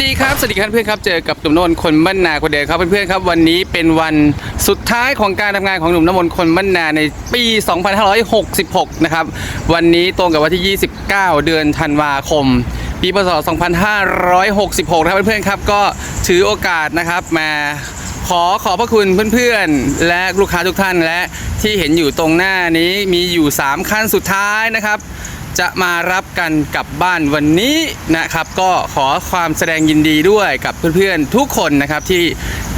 สวัสดีครับ สวัสดีครับเพื่อนครับ เจอกับหนุ่มนนคนบ้านนาคนเดิมครับเพื่อนๆครับ วันนี้เป็นวันสุดท้ายของการทำงานของหนุ่มน้ำมนต์คนบ้านนาในปี 2566 นะครับ วันนี้ตรงกับวันที่ 29 เดือนธันวาคม ปีพศ 2566 นะครับเพื่อนๆครับ ก็ถือโอกาสนะครับมาขอขอบพระคุณเพื่อนๆ และลูกค้าทุกท่านและที่เห็นอยู่ตรงหน้านี้มีอยู่ 3 ขั้นสุดท้ายนะครับ จะมารับกันกลับบ้านวันนี้นะครับ ก็ขอความแสดงยินดีด้วยกับเพื่อนๆทุกคนนะครับที่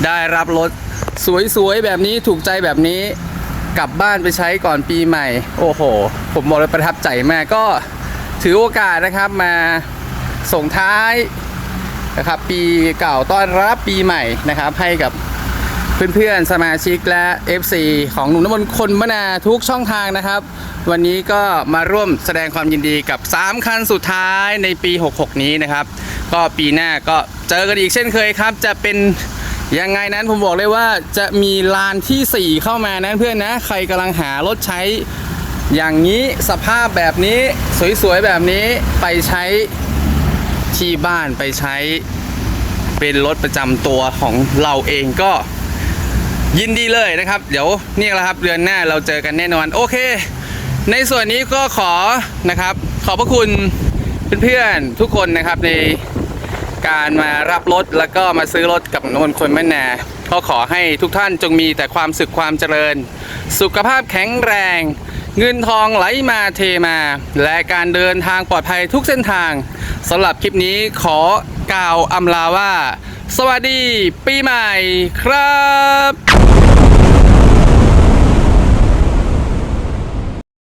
ได้รับรถสวยๆ แบบนี้ถูกใจแบบนี้กลับบ้านไปใช้ก่อนปีใหม่ โอ้โห ผมบอกเลยประทับใจมากก็ถือโอกาสนะครับมาส่งท้ายนะครับปีเก่าต้อนรับปีใหม่นะครับให้กับ เพื่อนๆสมาชิกและ FC ของหนุ่มน้ำมนต์คนมนาทุกช่องทางนะครับ วันนี้ก็มาร่วมแสดงความยินดีกับ 3 คันสุดท้ายในปี 66 นี้นะครับ ก็ปีหน้าก็เจอกันอีกเช่นเคยครับ จะเป็นยังไงนั้นผมบอกเลยว่าจะมีลานทีสี่4 เข้ามานะเพื่อนนะ ใครกำลังหารถใช้อย่างนี้สภาพแบบนี้สวยๆแบบนี้ไปใช้ที่บ้านไปใช้เป็นรถประจำตัวของเราเองก็ ยินดีเลยนะครับ เดี๋ยวนี่แหละครับเดือนหน้าเราเจอกันแน่นอน โอเค ในส่วนนี้ก็ขอนะครับ ขอบพระคุณเพื่อนๆทุกคนนะครับในการมารับรถแล้วก็มาซื้อรถกับนนคนแม่นาก็ขอให้ทุกท่านจงมีแต่ความสุขความเจริญ สุขภาพแข็งแรง เงินทองไหลมาเทมา และการเดินทางปลอดภัยทุกเส้นทางสำหรับคลิปนี้ขอกล่าวอำลาว่า สวัสดีปีใหม่ครับ